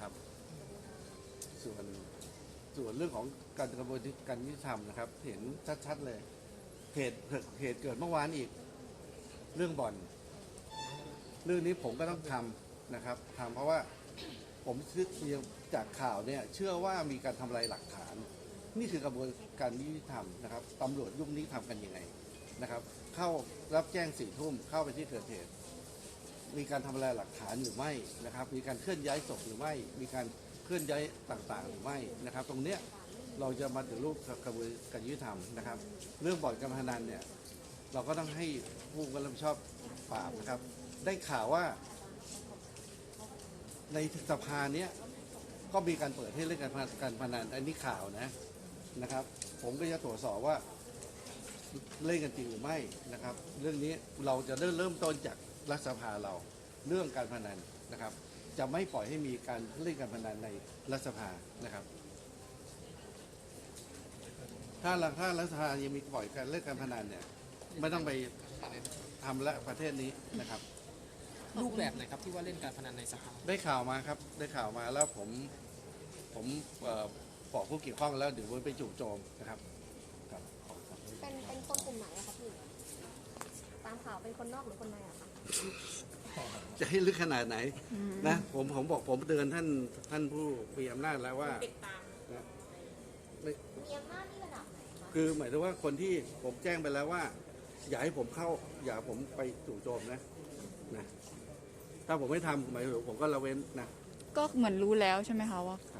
นะครับ ส่วนส่วนเรื่องของการกระบวนการยุติธรรมนะครับ เห็นชัดๆเลยเหตุเหตุเกิดเมื่อวานอีก เรื่องบ่อน เรื่องนี้ผมก็ต้องทำนะครับทำเพราะว่าผมเชื่อจากข่าวเนี่ย เชื่อว่ามีการทำลายหลักฐาน นี่คือกระบวนการยุติธรรมนะครับตำรวจยุคนี้ทำกันยังไงนะครับ เข้ารับแจ้งสี่ทุ่มเข้าไปที่เกิดเหตุ มีการทำลายหลักฐานหรือไม่นะครับ มีการเคลื่อนย้ายศพหรือไม่ มีการเคลื่อนย้ายต่างๆ หรือไม่นะครับ ตรงเนี้ยเราจะมาถึงรูปกระบวนการยุติธรรมนะครับ เรื่องบ่อนการพนันเนี่ยเราก็ต้องให้ผู้กำกับผิดชอบปราบนะครับ ได้ข่าวว่า ในสภาเนี้ยก็มีการเปิดให้เล่นการพนันการพนันอันนี้ข่าวนะนะครับ ผมก็จะตรวจสอบว่าเล่นกันจริงหรือไม่นะครับ เรื่องนี้เราจะเริ่มเริ่มต้นจาก รัฐสภาเราเรื่องการพนันนะครับ จะไม่ปล่อยให้มีการเล่นการพนันในรัฐสภานะครับ ถ้ารัฐถ้ารัฐสภายังมีปล่อยการเล่นการพนันเนี่ยไม่ต้องไปทำและประเทศนี้นะครับรูปแบบไหนครับที่ว่าเล่นการพนันในสภาได้ข่าวมาครับ ได้ข่าวมาแล้วผมผมเอ่อบอกผู้เกี่ยวข้องแล้วเดี๋ยวไปจู่โจมนะครับครับขอบคุณครับเป็นเป็นคนกลุ่มไหนอะคะพี่ตามข่าวเป็นคนนอกหรือคนในอะคะ จะให้ลึกขนาดไหนนะผมผมบอกผมเตือนท่านท่านผู้มีอำนาจแล้วว่านะไม่มีอำนาจที่ระดับไหนคะคือหมายถึงว่าคนที่ผมแจ้งไปแล้วว่า อย่าให้ผมเข้า อย่าให้ผมไปจู่โจมนะนะถ้าผมไม่ทำหมายถึงผมก็ละเว้นนะ ก็เหมือนรู้แล้วใช่ไหมคะว่า ครับ